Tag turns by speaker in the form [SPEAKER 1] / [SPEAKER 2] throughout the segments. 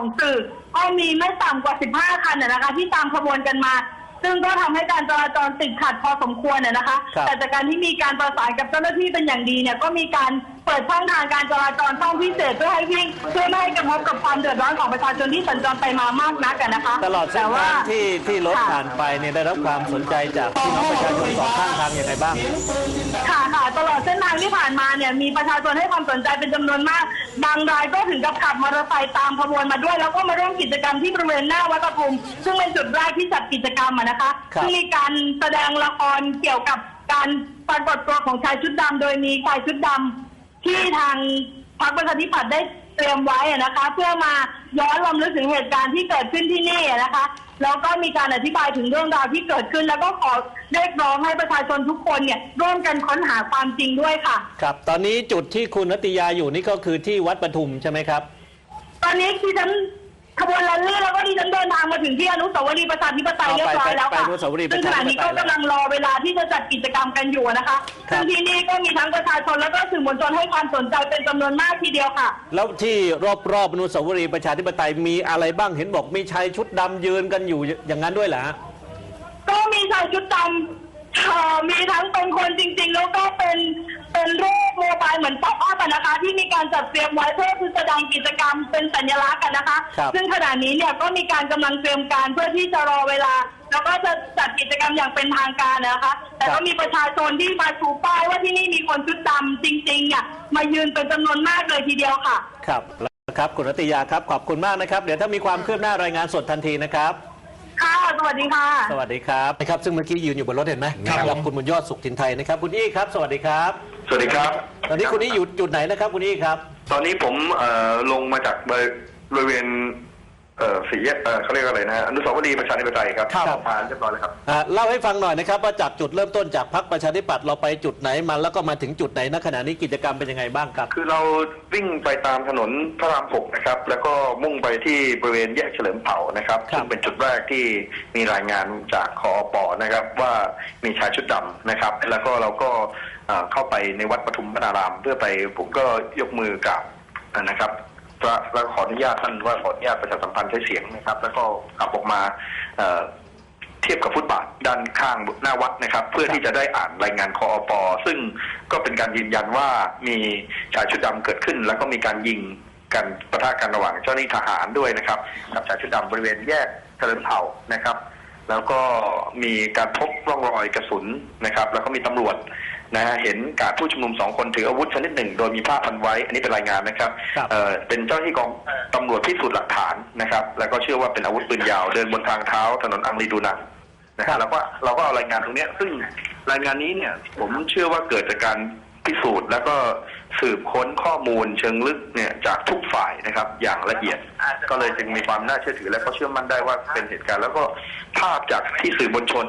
[SPEAKER 1] ของสื่อก็มีไม่ต่ำกว่า 15 คันนะนะคะ ที่ตามขบวนกันมา ซึ่งก็ทำให้การจราจรติดขัดพอสมควรนะนะคะ
[SPEAKER 2] ครับ
[SPEAKER 1] แต่จากการที่มีการประสานกับเจ้าหน้าที่เป็นอย่างดีเนี่ยก็มีการเปิดช่องทางการจราจรช่องพิเศษเพื่อให้วิ่งเพื่อไม่ให้กระทบกับความเดือดร้อนของประชาชนที่สัญจรไปมามากนักอะนะคะ
[SPEAKER 2] ตลอดเส้น
[SPEAKER 1] แต่ว่า
[SPEAKER 2] ทางที่ที่รถ
[SPEAKER 1] ค่ะ
[SPEAKER 2] ผ่านไปเนี่ยได้รับความสนใจจากพี่น้องประชาชนสองข้างทางอย่างไรบ้าง
[SPEAKER 1] ค่ะค่ะตลอดเส้นทางที่ผ่านมาเนี่ยมีประชาชนให้ความสนใจเป็นจำนวนมาก บางรายก็ถึงกับขับมอเตอร์ไซค์ตามขบวนมาด้วย แล้วก็มาร่วมกิจกรรมที่บริเวณหน้าวัดประทุมซึ่งเป็นจุดแรกที่จัดกิจกรรมอะนะคะ
[SPEAKER 2] ครับ
[SPEAKER 1] ซึ่งมีการแสดงละครเกี่ยวกับการปรากฏตัวของชายชุดดำโดยมีชายชุดดำ ที่ทางพรรคประชาธิปัตย์ได้เตรียมไว้อะนะคะ เพื่อมาย้อนรำลึกถึงเหตุการณ์ที่เกิดขึ้นที่นี่อะนะคะแล้วก็มีการอธิบายถึงเรื่องราวที่เกิดขึ้น แล้วก็ขอเรียกร้องให้ประชาชนทุกคนเนี่ยร่วมกันค้นหาความจริงด้วยค่ะ
[SPEAKER 2] ครับ ตอนนี้จุดที่คุณนัตยาอยู่นี่ก็คือที่วัดปทุมใช่ไหมครับ
[SPEAKER 1] ตอนนี้ดิฉัน ขบวนแรลลี่แล้วก็ดิฉันเดินทางมาถึงที่อนุสาวรีย์ประชาธิปไตย
[SPEAKER 2] อ๋อ
[SPEAKER 1] เรียบร้อยแล้ว
[SPEAKER 2] ไปไป
[SPEAKER 1] ค่ะ
[SPEAKER 2] ไปอนุสาวรีย์ประ
[SPEAKER 1] ซึ่ง
[SPEAKER 2] ชา
[SPEAKER 1] ข
[SPEAKER 2] ธิปไตย
[SPEAKER 1] ณะนี้ก็กำลังรอเวลาที่จะจัดกิจกรรมกันอยู่นะคะ
[SPEAKER 2] ครับ
[SPEAKER 1] ซึ่งที่นี่ก็มีทั้งประชาชนแล้วก็สื่อมวลชนให้ความสนใจเป็นจำนวนมากทีเดียวค่ะ
[SPEAKER 2] แล้วที่รอบๆอนุสาวรีย์ประชาธิปไตยมีอะไรบ้างเห็นบอกมีชายชุดดำยืนกันอยู่อย่างนั้นด้วยเหรอฮะ
[SPEAKER 1] ก็มีชายชุดดำเอ่อมีทั้งเป็นคนจริง ๆ แล้วก็เป็น เป็นรูปโมบายเหมือนป๊อปอัพอะนะคะ ที่มีการจัดเตรียมไว้เพื่อแสดงกิจกรรมเป็นสัญลักษณ์กันนะคะ
[SPEAKER 2] ครับ
[SPEAKER 1] ซึ่งขณะนี้เนี่ยก็มีการกำลังเตรียมการเพื่อที่จะรอเวลา แล้วก็จะจัดกิจกรรมอย่างเป็นทางการนะคะ แต่ก็มีประชาชนที่มาชูป้ายว่าที่นี่มีคนชุดดำจริงๆเนี่ยมายืนเป็นจำนวนมากเลยทีเดียวค่ะ
[SPEAKER 2] ครับแล้วครับคุณนัตยาครับขอบคุณมากนะครับ เดี๋ยวถ้ามีความคืบหน้ารายงานสดทันทีนะครับ
[SPEAKER 1] ค่ะ สวัสดีค่ะ
[SPEAKER 2] สวัสดีครับนะครับซึ่งเมื่อกี้ยืนอยู่บนรถเห็นไหม
[SPEAKER 3] ครับผม
[SPEAKER 2] คุณบุญยอดสุขทินไทยนะครับคุณอี้ครับ สวัสดีครับ
[SPEAKER 4] สวัสดีครับ
[SPEAKER 2] ตอนนี้คุณอี้อยู่จุดไหนนะครับคุณอี้ครับ
[SPEAKER 4] ตอนนี้ผมเอ่อลงมาจากบริบริเวณ เอ่อสี่แยกเอ่อเขาเรียกอะไรนะฮะอนุสาวรีย์ประชาธิปไตยครับ
[SPEAKER 2] ครับ
[SPEAKER 4] ผ่านเรียบร้อยแล้วครับ
[SPEAKER 2] อ่าเล่าให้ฟังหน่อยนะครับว่าจากจุดเริ่มต้นจากพักประชาธิปัตย์เราไปจุดไหนมาแล้วก็มาถึงจุดไหนณขณะนี้กิจกรรมเป็นยังไงบ้างครับ
[SPEAKER 4] คือเราวิ่งไปตามถนนพระรามหกนะครับ แล้วก็มุ่งไปที่บริเวณแยกเฉลิมเผ่านะครับ
[SPEAKER 2] ครับ
[SPEAKER 4] ซึ่งเป็นจุดแรกที่มีรายงานจากคอปนะครับ ว่ามีชายชุดดำนะครับ แล้วก็เราก็เอ่อเข้าไปในวัดปทุมพนาราม เพื่อไปผมก็ยกมือกราบนะครับพระ แล้วขออนุญาตท่านว่าขออนุญาตประชาสัมพันธ์ใช้เสียงนะครับ แล้วก็ขับออกมาเทียบกับฟุตบาทด้านข้างหน้าวัดนะครับ เพื่อที่จะได้อ่านรายงานคออปซึ่งก็เป็นการยืนยันว่ามีชายชุดดำเกิดขึ้น แล้วก็มีการยิงกันประทะกันระหว่างเจ้าหน้าที่ทหารด้วยนะครับกับชายชุดดำบริเวณแยกเฉลิมเผ่านะครับ แล้วก็มีการพบร่องรอยกระสุนนะครับ แล้วก็มีตำรวจ นะฮะเห็นการผู้ชุมนุมสองคนถืออาวุธชนิดหนึ่ง โดยมีผ้าพันไว้ อันนี้เป็นรายงานนะครับ
[SPEAKER 2] ครับ
[SPEAKER 4] เอ่อเป็นเจ้าหน้าที่กองตำรวจพิสูจน์หลักฐานนะครับ แล้วก็เชื่อว่าเป็นอาวุธปืนยาวเดินบนทางเท้าถนนอังรีดูนังนะ
[SPEAKER 2] ครั
[SPEAKER 4] ฮะ
[SPEAKER 2] บ
[SPEAKER 4] เราก็เราก็เอารายงานตรงเนี้ยซึ่งรายงานนี้เนี่ยผมเชื่อว่าเกิดจากการพิสูจน์ แล้วก็ สืบค้นข้อมูลเชิงลึกเนี่ยจากทุกฝ่ายนะครับ อย่างละเอียดก็เลยจึงมีความน่าเชื่อถือ และก็เชื่อมั่นได้ว่าเป็นเหตุการณ์ แล้วก็ภาพจากที่สื่อมวลชน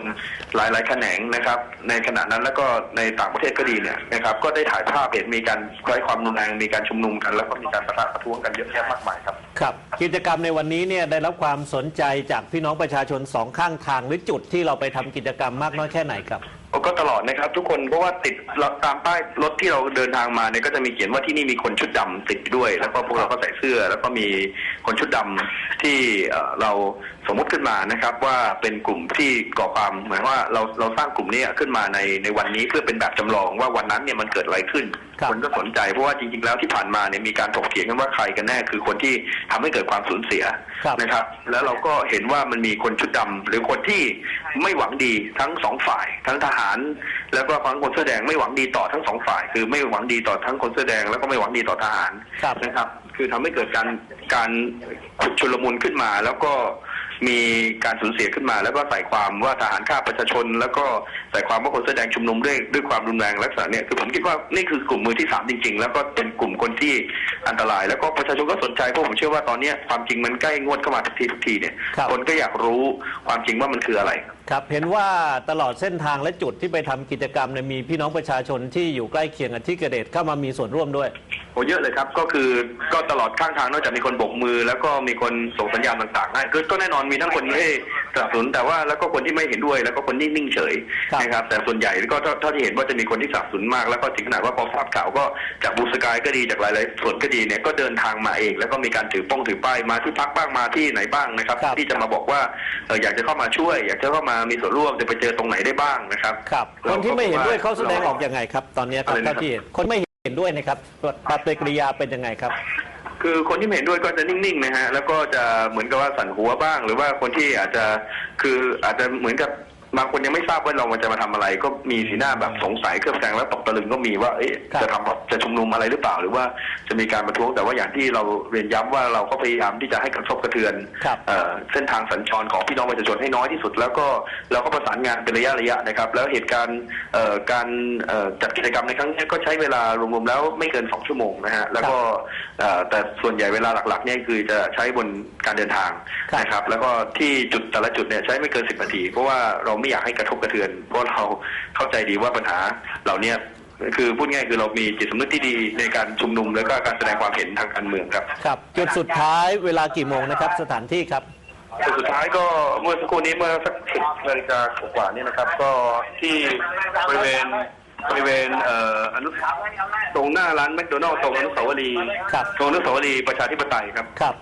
[SPEAKER 4] หลายๆแขนงนะครับ ในขณะนั้นแล้วก็ในต่างประเทศก็ดีเนี่ยนะครับ ก็ได้ถ่ายภาพเห็นมีการใช้ความรุนแรงมีการชุมนุมกัน แล้วก็มีการประทะประท้วงกันเยอะแยะมากมายครับ
[SPEAKER 2] ครับกิจกรรมในวันนี้เนี่ยได้รับความสนใจจากพี่น้องประชาชนสองข้างทางหรือจุดที่เราไปทำกิจกรรมมากน้อยแค่ไหนครับ
[SPEAKER 4] ก็ตลอดนะครับ ทุกคนเพราะว่าติดตามป้ายรถที่เราเดินทางมาเนี่ยก็จะมีเขียนว่าที่นี่มีคนชุดดำติดด้วย แล้วก็พวกเราก็ใส่เสื้อ แล้วก็มีคนชุดดำที่เราสมมุติขึ้นมานะครับ ว่าเป็นกลุ่มที่ก่อความเหมือนว่าเราเราสร้างกลุ่มนี้ขึ้นมาในในวันนี้เพื่อเป็นแบบจำลองว่าวันนั้นเนี่ยมันเกิดอะไรขึ้น
[SPEAKER 2] ครับ
[SPEAKER 4] คนก็สนใจเพราะว่าจริงๆแล้วที่ผ่านมาเนี่ยมีการถกเถียงกันว่าใครกันแน่คือคนที่ทำให้เกิดความสูญเสีย
[SPEAKER 2] ครับ
[SPEAKER 4] นะครับ แล้วเราก็เห็นว่ามันมีคนชุดดำหรือคนที่ไม่หวังดีทั้งสองฝ่าย ทั้งทหาร แล้วก็ทั้งคนเสื้อแดงไม่หวังดีต่อทั้งสองฝ่าย คือไม่หวังดีต่อทั้งคนเสื้อแดงแล้วก็ไม่หวังดีต่อทหาร
[SPEAKER 2] ครับ
[SPEAKER 4] นะครับ คือทำให้เกิดการการชุลมุนขึ้นมาแล้วก็ มีการสูญเสียขึ้นมา แล้วก็ใส่ความว่าทหารฆ่าประชาชน แล้วก็ใส่ความว่าคนเสื้อแดงชุมนุมด้วยด้วยความรุนแรงลักษณะเนี่ยคือผมคิดว่านี่คือกลุ่มมือที่สามจริง ๆ แล้วก็เป็นกลุ่มคนที่อันตราย แล้วก็ประชาชนก็สนใจเพราะผมเชื่อว่าตอนเนี้ยความจริงมันใกล้งวดเข้ามาทุกทีทุกทีเนี่ย
[SPEAKER 2] ครับ
[SPEAKER 4] คนก็อยากรู้ความจริงว่ามันคืออะไร
[SPEAKER 2] ครับเห็นว่าตลอดเส้นทางและจุดที่ไปทำกิจกรรมเนี่ยมีพี่น้องประชาชนที่อยู่ใกล้เคียงกับที่เกิดเหตุเข้ามามีส่วนร่วมด้วย
[SPEAKER 4] โอ้เยอะเลยครับก็คือก็ตลอดข้างทางนอกจากมีคนโบกมือ แล้วก็มีคนส่งสัญญาณต่างๆให้ก็ก็แน่นอนมีทั้งคนที่ให้สนับสนุนแต่ว่าแล้วก็คนที่ไม่เห็นด้วย แล้วก็คนที่นิ่งเฉย
[SPEAKER 2] ครับ
[SPEAKER 4] นะครับแต่ส่วนใหญ่ก็เท่าเท่าที่เห็นว่าจะมีคนที่สนับสนุนมาก แล้วก็ถึงขนาดว่าพอทราบข่าวก็จากบูสกายก็ดีจากหลายๆส่วนก็ดีเนี่ยก็เดินทางมาเอง แล้วก็มีการถือป้องถือป้ายมาที่พักบ้างมาที่ไหนบ้างนะครับ
[SPEAKER 2] ครับ
[SPEAKER 4] ที่จะมาบอกว่าเอ่ออยากจะเข้ามาช่วย อยากจะเข้ามามีส่วนร่วมจะไปเจอตรงไหนได้บ้างนะครับ
[SPEAKER 2] ครับคนที่ไม่เห็นด้วยเขาแสดงออกยังไงครับ ตอนนี้ครับ
[SPEAKER 4] อะไรนะครับ
[SPEAKER 2] เท่าที่เห็นคนไม่ เห็นด้วยนะครับปฏิกิริยาเป็นยังไงครับ
[SPEAKER 4] คือคนที่ไม่เห็นด้วยก็จะนิ่งๆนะฮะแล้วก็จะเหมือนกับว่าสั่นหัวบ้าง หรือว่าคนที่อาจจะคืออาจจะเหมือนกับ บางคนยังไม่ทราบว่าเราจะมาทำอะไร ก็มีสีหน้าแบบสงสัยเครือบแคลงและตกตะลึงก็มีว่าเอ๊ะ
[SPEAKER 2] ครับ
[SPEAKER 4] จะทำจะชุมนุมอะไรหรือเปล่า หรือว่าจะมีการประท้วงแต่ว่าอย่างที่เราเรียนย้ำว่าเราก็พยายามที่จะให้กระทบกระเทือน
[SPEAKER 2] ครับ
[SPEAKER 4] เอ่อเส้นทางสัญจรของพี่น้องประชาชนให้น้อยที่สุด แล้วก็เราก็ประสานงานเป็นระยะระยะนะครับ แล้วเหตุการณ์เอ่อการเอ่อจัดกิจกรรมในครั้งนี้ก็ใช้เวลารวมๆแล้วไม่เกินสองชั่วโมงนะฮะแล้วก็เอ่อแต่ส่วนใหญ่เวลาหลักๆเนี่ยคือจะใช้บนการเดินทาง
[SPEAKER 2] ครับ
[SPEAKER 4] นะครับ แล้วก็ที่จุดแต่ละจุดเนี่ยใช้ไม่เกินสิบนาที เพราะว่าเราไม่อยากให้กระทบกระเทือน เพราะเราเข้าใจดีว่าปัญหาเหล่านี้คือพูดง่ายคือเรามีจิตสำนึกที่ดีในการชุมนุมแล้วก็การแสดงความเห็นทางการเมืองครับ
[SPEAKER 2] ครับจุดสุดท้ายเวลากี่โมงนะครับ สถานที่ครับ
[SPEAKER 4] แต่สุดท้ายก็เมื่อสักครู่นี้เมื่อสักสิบนาฬิกากว่าๆนี่นะครับ ก็ที่บริเวณบริเวณเอ่ออนุตรงหน้าร้านแมคโดนัลล์ตรงอนุสาวรีย์
[SPEAKER 2] ครับ
[SPEAKER 4] ตรงอนุสาวรีย์ประชาธิปไตยครับ
[SPEAKER 2] ครับ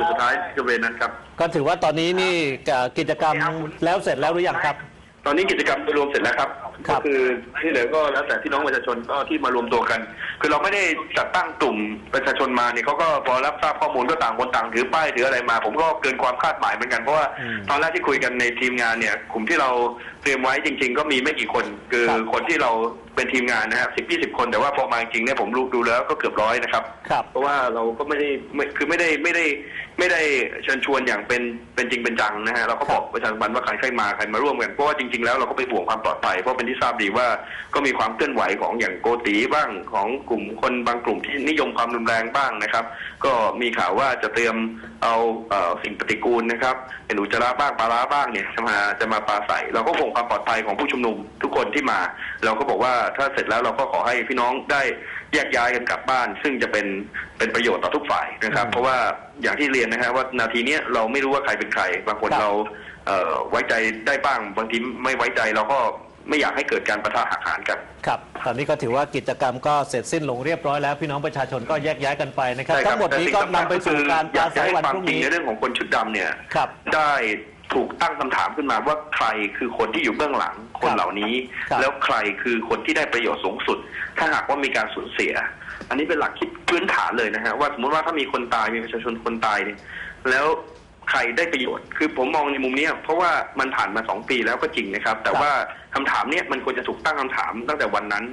[SPEAKER 4] จุดสุดท้ายบริเวณนั้นครับ
[SPEAKER 2] ก็ถือว่าตอนนี้นี่เอ่อกิจกรรมแล้วเสร็จแล้วหรือยังครับ
[SPEAKER 4] ตอนนี้กิจกรรมโดยรวมเสร็จแล้วครับ
[SPEAKER 2] ครั
[SPEAKER 4] ก็
[SPEAKER 2] บ
[SPEAKER 4] คือที่เหลือก็แล้วแต่พี่น้องประชาชนก็ที่มารวมตัวกัน คือเราไม่ได้จัดตั้งกลุ่มประชาชนมาเนี่ยเขาก็พอรับทราบข้อมูลก็ต่างคนต่างถือป้ายถืออะไรมา ผมก็เกินความคาดหมายเหมือนกันเพราะว่า
[SPEAKER 2] อืม
[SPEAKER 4] ตอนแรกที่คุยกันในทีมงานเนี่ยกลุ่มที่เราเตรียมไว้จริง ๆ ก็มีไม่กี่คน คือ
[SPEAKER 2] ครับ
[SPEAKER 4] คนที่เราเป็นทีมงานนะครับสิบยี่สิบคนแต่ว่าพอมาจริงๆเนี่ยผมรู้ดูแล้วก็เกือบร้อยนะครับ
[SPEAKER 2] ครับ
[SPEAKER 4] เพราะว่าเราก็ไม่ได้ไม่คือไม่ได้ไม่ได้ ไม่ได้เชิญชวนอย่างเป็นเป็นจริงเป็นจังนะฮะเราก็บอกประชาสัมพันธ์ว่าใครใครมาใครมาร่วมกันเพราะว่าจริงๆแล้วเราก็ไปห่วงความปลอดภัยเพราะเป็นที่ทราบดีว่าก็มีความเคลื่อนไหวของอย่างโกตีบ้างของกลุ่มคนบางกลุ่มที่นิยมความรุนแรงบ้างนะครับ ก็มีข่าวว่าจะเตรียมเอาเอ่อสิ่งปฏิกูลนะครับเป็นอุจจาระบ้างปลาร้าบ้างเนี่ยจะมาจะมาปาใส่เราก็ห่วงความปลอดภัยของผู้ชุมนุมทุกคนที่มา เราก็บอกว่าถ้าเสร็จแล้วเราก็ขอให้พี่น้องได้แยกย้ายกันกลับบ้าน ซึ่งจะเป็นเป็นประโยชน์ต่อทุกฝ่ายนะครับ
[SPEAKER 2] อืม
[SPEAKER 4] เพราะว่า อย่างที่เรียนนะฮะว่านาทีเนี้ยเราไม่รู้ว่าใครเป็นใครบางคน
[SPEAKER 2] ครับ
[SPEAKER 4] เราเอ่อไว้ใจได้บ้าง บางทีไม่ไว้ใจเราก็ไม่อยากให้เกิดการประทะหักหานกัน
[SPEAKER 2] ครับ ตอนนี้ก็ถือว่ากิจกรรมก็เสร็จสิ้นลงเรียบร้อยแล้ว พี่น้องประชาชนก็แยกย้ายกันไปนะครับ
[SPEAKER 4] ใช่ครั
[SPEAKER 2] ทั้
[SPEAKER 4] บ
[SPEAKER 2] งหมดนี้
[SPEAKER 4] แต่
[SPEAKER 2] ก็
[SPEAKER 4] สิ่งสำคั
[SPEAKER 2] นำไปสู่การป
[SPEAKER 4] อ
[SPEAKER 2] รา
[SPEAKER 4] ยาก
[SPEAKER 2] ศั
[SPEAKER 4] จะ
[SPEAKER 2] ย
[SPEAKER 4] ให้
[SPEAKER 2] วัน
[SPEAKER 4] ความ
[SPEAKER 2] พรุ่ง
[SPEAKER 4] จริง
[SPEAKER 2] นี้
[SPEAKER 4] ในเรื่องของคนชุดดำเนี่ย
[SPEAKER 2] ครับ
[SPEAKER 4] ได้ ถูกตั้งคำถามขึ้นมาว่าใครคือคนที่อยู่เบื้องหลังคน
[SPEAKER 2] ครับ
[SPEAKER 4] เหล่านี้
[SPEAKER 2] ครับ
[SPEAKER 4] แล้วใครคือคนที่ได้ประโยชน์สูงสุด ถ้าหากว่ามีการสูญเสีย อันนี้เป็นหลักคิดพื้นฐานเลยนะฮะว่าสมมติว่าถ้ามีคนตายมีประชาชนคนตายเนี่ยแล้วใครได้ประโยชน์ คือผมมองในมุมเนี้ยเพราะว่ามันผ่านมาสองปีแล้วก็จริงนะครับ แต่
[SPEAKER 2] ครับ
[SPEAKER 4] ว่าคำถามเนี้ยมันควรจะถูกตั้งคำถามตั้งแต่วันนั้น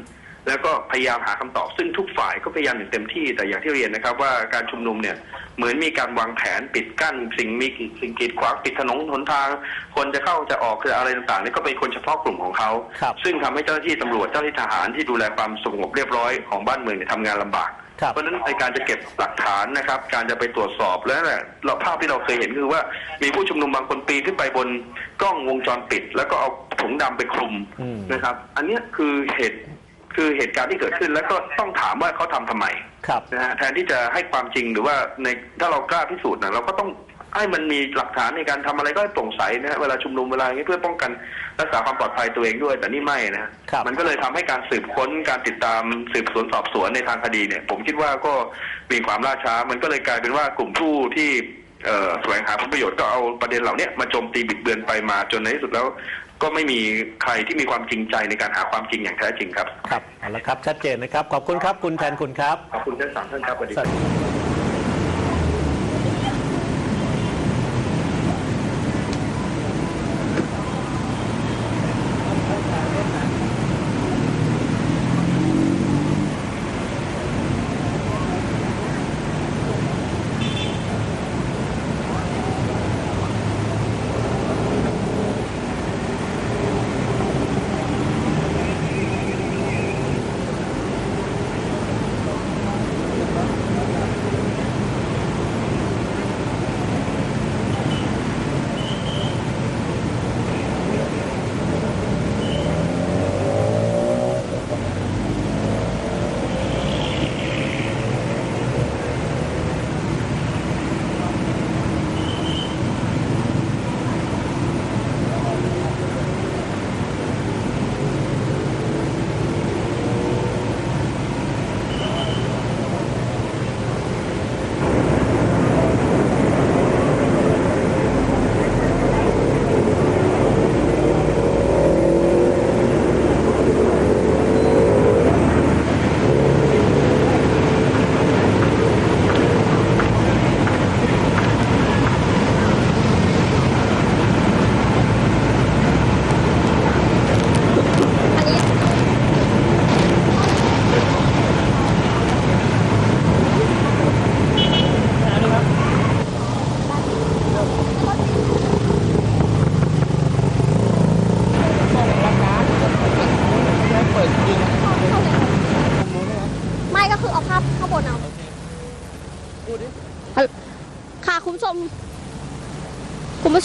[SPEAKER 4] แล้วก็พยายามหาคำตอบ ซึ่งทุกฝ่ายก็พยายามอย่างเต็มที่ แต่อย่างที่เรียนนะครับ ว่าการชุมนุมเนี่ยเหมือนมีการวางแผนปิดกั้น สิ่งมีสิ่งกีดขวางปิดถนนหนทาง คนจะเข้าจะออกคืออะไรต่างๆนี่ก็เป็นคนเฉพาะกลุ่มของเขา
[SPEAKER 2] ครับ
[SPEAKER 4] ซึ่งทำให้เจ้าหน้าที่ตำรวจเจ้าหน้าที่ทหารที่ดูแลความสงบเรียบร้อยของบ้านเมืองเนี่ยทำงานลำบาก
[SPEAKER 2] ครับ
[SPEAKER 4] เพราะฉะนั้นในการจะเก็บหลักฐานนะครับ การจะไปตรวจสอบแล้วเนี่ยเราภาพที่เราเคยเห็นคือว่ามีผู้ชุมนุมบางคนปีนขึ้นไปบนกล้องวงจรปิด แล้วก็เอาถุงดำไปคลุม
[SPEAKER 2] อืม
[SPEAKER 4] นะครับ อันเนี้ยคือเหตุ คือเหตุการณ์ที่เกิดขึ้นแล้วก็ต้องถามว่าเขาทำทำไม
[SPEAKER 2] ครับ
[SPEAKER 4] นะฮะแทนที่จะให้ความจริงหรือว่าในถ้าเรากล้าพิสูจน์นะเราก็ต้องให้มันมีหลักฐานในการทำอะไรก็ให้โปร่งใสนะฮะเวลาชุมนุมเวลาอย่างนี้เพื่อป้องกันรักษาความปลอดภัยตัวเองด้วย แต่นี่ไม่นะฮะ
[SPEAKER 2] ครับ
[SPEAKER 4] มันก็เลยทำให้การสืบค้นการติดตามสืบสวนสอบสวนในทางคดีเนี่ย ผมคิดว่าก็มีความล่าช้า มันก็เลยกลายเป็นว่ากลุ่มผู้ที่เอ่อ แสวงหาผลประโยชน์ก็เอาประเด็นเหล่าเนี้ยมาโจมตีบิดเบือนไปมาจนในที่สุดแล้ว ก็ไม่มีใครที่มีความจริงใจในการหาความจริงอย่างแท้จริงครับ
[SPEAKER 2] ครับเอาละครับชัดเจนนะครับ ขอบคุณครับคุณแทนคุณครับ
[SPEAKER 4] ขอบคุณทั้งสามท่านครับสวัสดี
[SPEAKER 2] สวัสดี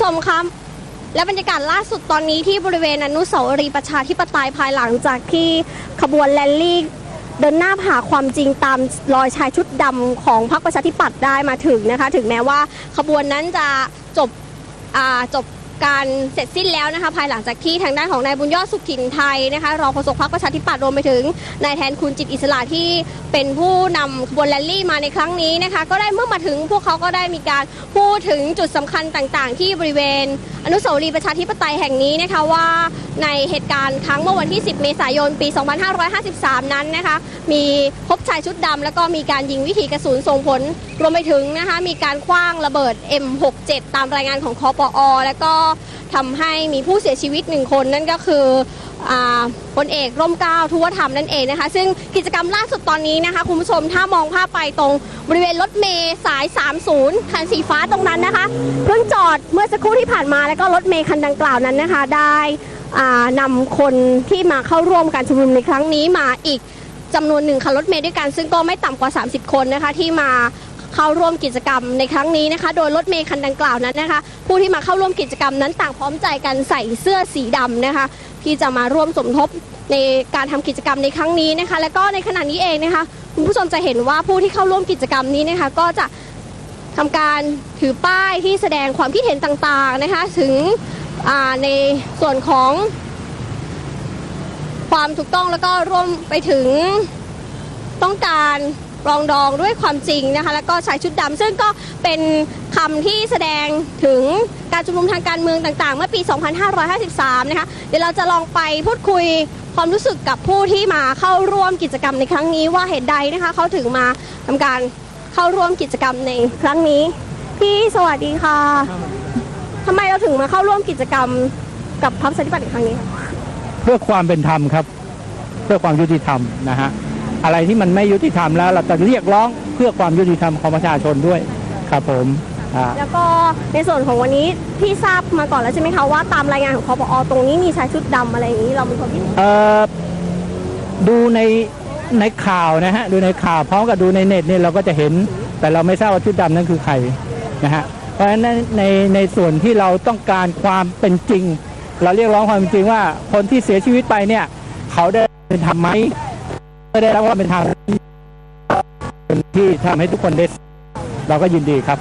[SPEAKER 3] ผู้ชมครับและบรรยากาศล่าสุดตอนนี้ที่บริเวณอนุสาวรีย์ประชาธิปไตยภายหลังจากที่ขบวนแรลลี่เดินหน้าหาความจริงตามรอยชายชุดดำของพรรคประชาธิปัตย์ได้มาถึงนะคะ ถึงแม้ว่าขบวนนั้นจะจบจบ การเสร็จสิ้นแล้วนะคะ ภายหลังจากที่ทางด้านของนายบุญยอดสุขถิ่นไทยนะคะรองโฆษกพรรคประชาธิปัตย์รวมไปถึงนายแทนคุณจิตอิสระที่เป็นผู้นำขบวนแรลลี่มาในครั้งนี้นะคะ ก็ได้เมื่อมาถึงพวกเขาก็ได้มีการพูดถึงจุดสำคัญต่างๆ ที่บริเวณ อนุสาวรีย์ประชาธิปไตยแห่งนี้นะคะว่าในเหตุการณ์ครั้งเมื่อวันที่ 10 เมษายน ปี 2553 นั้นนะคะ มีพบชายชุดดำแล้วก็มีการยิงวิถีกระสุนส่งผล รวมไปถึงนะคะ มีการคว้างระเบิด M67 ตามรายงานของคอปอ แล้วก็ ทำให้มีผู้เสียชีวิตหนึ่งคนนั่นก็คือพลเอกร่มเกล้าทุวธรรมนั่นเองนะคะ ซึ่งกิจกรรมล่าสุดตอนนี้นะคะ คุณผู้ชมถ้ามองภาพไปตรงบริเวณรถเมย์สาย 30 คันสีฟ้าตรงนั้นนะคะเพิ่งจอดเมื่อสักครู่ที่ผ่านมาแล้วก็รถเมย์คันดังกล่าวนั้นนะคะ ได้อ่านำคนที่มาเข้าร่วมการชุมนุมในครั้งนี้มาอีกจำนวนหนึ่งคันรถเมย์ด้วยกัน ซึ่งก็ไม่ต่ำกว่า 30 คนนะคะที่มา เข้าร่วมกิจกรรมในครั้งนี้นะคะ โดยรถเมย์คันดังกล่าวนั้นนะคะ ผู้ที่มาเข้าร่วมกิจกรรมนั้นต่างพร้อมใจกันใส่เสื้อสีดำนะคะ ที่จะมาร่วมสมทบในการทำกิจกรรมในครั้งนี้นะคะ และก็ในขณะนี้เองนะคะคุณผู้ชมจะเห็นว่าผู้ที่เข้าร่วมกิจกรรมนี้นะคะ ก็จะทำการถือป้ายที่แสดงความคิดเห็นต่างๆนะคะ ถึงในส่วนของความถูกต้องแล้วก็ร่วมไปถึงต้องการ ปรองดองด้วยความจริงนะคะ แล้วก็ชายชุดดำซึ่งก็เป็นคำที่แสดงถึงการชุมนุมทางการเมืองต่างๆ เมื่อปี 2553 นะคะ เดี๋ยวเราจะลองไปพูดคุยความรู้สึกกับผู้ที่มาเข้าร่วมกิจกรรมในครั้งนี้ว่าเหตุใดนะคะเขาถึงมาทำการเข้าร่วมกิจกรรมในครั้งนี้ พี่สวัสดีค่ะทำไมเราถึงมาเข้าร่วมกิจกรรมกับพรรคประชาธิปัตย์ในครั้งนี้
[SPEAKER 5] เพื่อความเป็นธรรมครับ เพื่อความยุติธรรมนะฮะ อะไรที่มันไม่ยุติธรรมแล้ว เราจะเรียกร้องเพื่อความยุติธรรมของประชาชนด้วยครับผมอ่า
[SPEAKER 3] แล้วก็ในส่วนของวันนี้พี่ทราบมาก่อนแล้วใช่ไหมคะว่าตามรายงานของคอปอตรงนี้มีชายชุดดำอะไรอย่างนี้เรามีความคิดเห็น
[SPEAKER 5] เอ่อดูในในข่าวนะฮะดูในข่าวพร้อมกับดูในเน็ตเนี่ยเราก็จะเห็น แต่เราไม่ทราบว่าชุดดำนั้นคือใครนะฮะเพราะฉะนั้นในในส่วนที่เราต้องการความเป็นจริง เราเรียกร้องความเป็นจริงว่าคนที่เสียชีวิตไปเนี่ย เขาได้เป็นธรรมไหม ไม่ได้รับความเป็นธรรมที่ทำให้ทุกคนได้เราก็ยินดีครับ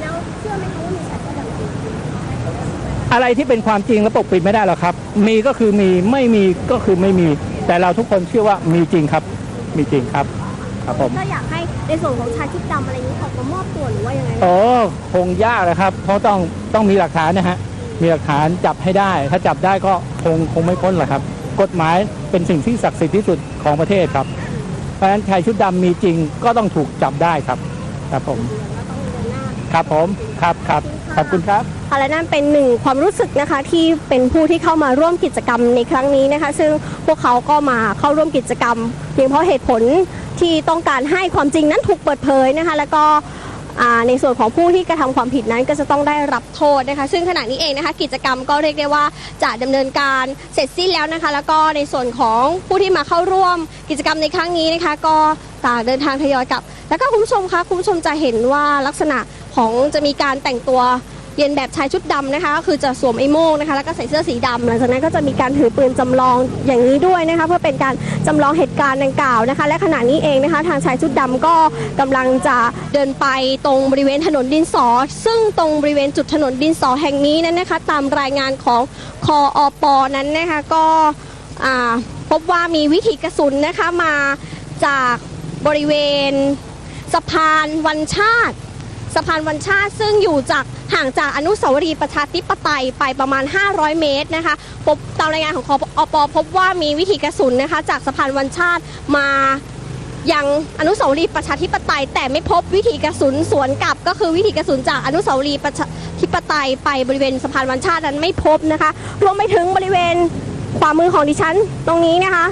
[SPEAKER 3] แล้วเชื่อไหมคะว่ามีชายชุดดำจริง
[SPEAKER 5] อะไรที่เป็นความจริงแล้วปกปิดไม่ได้หรอกครับ มีก็คือมีไม่มีก็คือไม่มี แต่เราทุกคนเชื่อว่ามีจริงครับ มีจริงครับ ครับผม
[SPEAKER 3] ถ้าอยากให้ในส่วนของชายชุดดำอะไรนี้ออกมามอบตัวหรือว่ายังไง
[SPEAKER 5] โอ้คงยากนะครับ เพราะต้องต้องมีหลักฐานนะฮะมีหลักฐานจับให้ได้ ถ้าจับได้ก็คงคงไม่พ้นหรอกครับ กฎหมายเป็นสิ่งที่ศักดิ์สิทธิ์ที่สุดของประเทศครับ เพราะฉะนั้นชายชุดดำมีจริงก็ต้องถูกจับได้ครับ ครับผมครับผมครับครับขอบคุณครับ
[SPEAKER 3] ค่ะและนั่นเป็นหนึ่งความรู้สึกนะคะที่เป็นผู้ที่เข้ามาร่วมกิจกรรมในครั้งนี้นะคะ ซึ่งพวกเขาก็มาเข้าร่วมกิจกรรม เพียงเพราะเหตุผลที่ต้องการให้ความจริงนั้นถูกเปิดเผยนะคะ แล้วก็ อ่าในส่วนของผู้ที่กระทำความผิดนั้นก็จะต้องได้รับโทษนะคะ ซึ่งขณะนี้เองนะคะกิจกรรมก็เรียกได้ว่าจะดำเนินการเสร็จสิ้นแล้วนะคะ แล้วก็ในส่วนของผู้ที่มาเข้าร่วมกิจกรรมในครั้งนี้นะคะ ก็ต่างเดินทางทยอยกลับ แล้วก็คุณผู้ชมคะคุณผู้ชมจะเห็นว่าลักษณะของจะมีการแต่งตัว เรียนแบบชายชุดดำนะคะก็คือจะสวมไอ้โม่งนะคะ แล้วก็ใส่เสื้อสีดำหลังจากนั้นก็จะมีการถือปืนจำลองอย่างนี้ด้วยนะคะ เพื่อเป็นการจำลองเหตุการณ์ดังกล่าวนะคะ และขณะนี้เองนะคะ ทางชายชุดดำก็กำลังจะเดินไปตรงบริเวณถนนดินสอ ซึ่งตรงบริเวณจุดถนนดินสอแห่งนี้นั้นนะคะ ตามรายงานของคออปอนั้นนะคะก็พบว่ามีวิถีกระสุนนะคะมาจากบริเวณสะพานวันชาติ สะพานวันชาติซึ่งอยู่จากห่างจากอนุสาวรีย์ประชาธิปไตยไปประมาณ 500 เมตรนะคะพบตามรายงานของคอปพบว่ามีวิถีกระสุนนะคะจากสะพานวันชาติมายังอนุสาวรีย์ประชาธิปไตย แต่ไม่พบวิถีกระสุนสวนกลับ ก็คือวิถีกระสุนจากอนุสาวรีย์ประชาธิปไตยไปบริเวณสะพานวันชาตินั้นไม่พบนะคะรวมไปถึงบริเวณขวามือของดิฉันตรงนี้นะคะ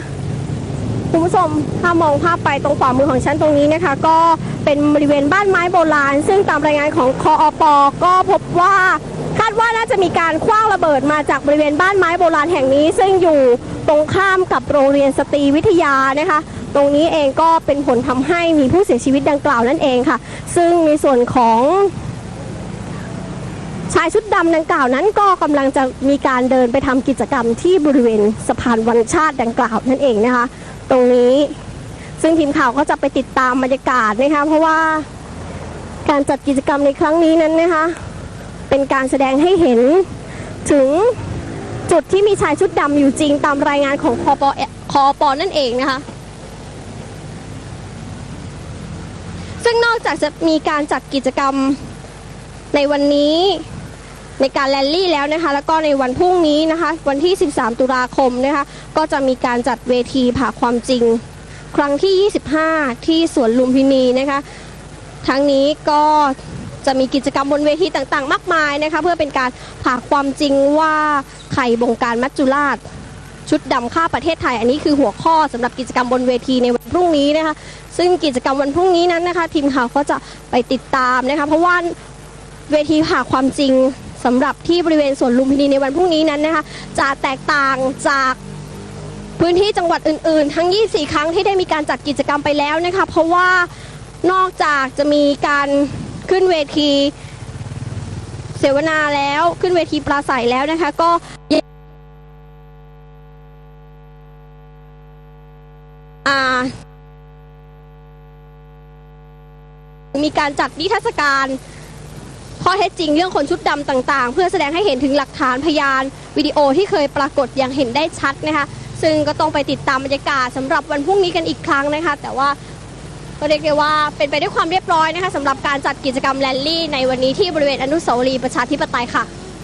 [SPEAKER 3] คุณผู้ชมถ้ามองภาพไปตรงขวามือของฉันตรงนี้นะคะ ก็เป็นบริเวณบ้านไม้โบราณ ซึ่งตามรายงานของคออปก็พบว่าคาดว่าน่าจะมีการคว้างระเบิดมาจากบริเวณบ้านไม้โบราณแห่งนี้ ซึ่งอยู่ตรงข้ามกับโรงเรียนสตรีวิทยานะคะ ตรงนี้เองก็เป็นผลทำให้มีผู้เสียชีวิตดังกล่าวนั่นเองค่ะ ซึ่งในส่วนของชายชุดดำดังกล่าวนั้นก็กำลังจะมีการเดินไปทำกิจกรรมที่บริเวณสะพานวันชาติดังกล่าวนั่นเองนะคะ ตรงนี้ ซึ่งทีมข่าวก็จะไปติดตามบรรยากาศนะคะเพราะว่าการจัดกิจกรรมในครั้งนี้นั้นนะคะ เป็นการแสดงให้เห็นถึงจุดที่มีชายชุดดำอยู่จริงตามรายงานของคอปคอปนั่นเองนะคะ ซึ่งนอกจากจะมีการจัดกิจกรรมในวันนี้ ในการแรลลี่แล้วนะคะ แล้วก็ในวันพรุ่งนี้นะคะ วันที่ 13 ตุลาคมนะคะ ก็จะมีการจัดเวทีผ่าความจริง ครั้งที่ 25 ที่สวนลุมพินีนะคะ ทั้งนี้ก็จะมีกิจกรรมบนเวทีต่างๆ มากมายนะคะ เพื่อเป็นการผ่าความจริงว่าใครบงการมัจจุราชชุดดำฆ่าประเทศไทย อันนี้คือหัวข้อสำหรับกิจกรรมบนเวทีในวันพรุ่งนี้นะคะ ซึ่งกิจกรรมวันพรุ่งนี้นั้นนะคะ ทีมข่าวก็จะไปติดตามนะคะ เพราะว่าเวทีผ่าความจริง สำหรับที่บริเวณสวนลุมพินีในวันพรุ่งนี้นั้นนะคะจะแตกต่างจากพื้นที่จังหวัดอื่นๆ ทั้ง 24 ครั้งที่ได้มีการจัดกิจกรรมไปแล้วนะคะเพราะว่านอกจากจะมีการขึ้นเวทีเสวนาแล้วขึ้นเวทีปราศัยแล้วนะคะก็มีการจัดนิทรรศการ ข้อเท็จจริงเรื่องคนชุดดำต่าง ๆ เพื่อแสดงให้เห็นถึงหลักฐานพยานวิดีโอที่เคยปรากฏอย่างเห็นได้ชัดนะคะซึ่งก็ต้องไปติดตามบรรยากาศสำหรับวันพรุ่งนี้กันอีกครั้งนะคะ แต่ว่าก็เรียกได้ว่าเป็นไปด้วยความเรียบร้อยนะคะสำหรับการจัดกิจกรรมแรลลี่ในวันนี้ที่บริเวณอนุสาวรีย์ประชาธิปไตยค่ะ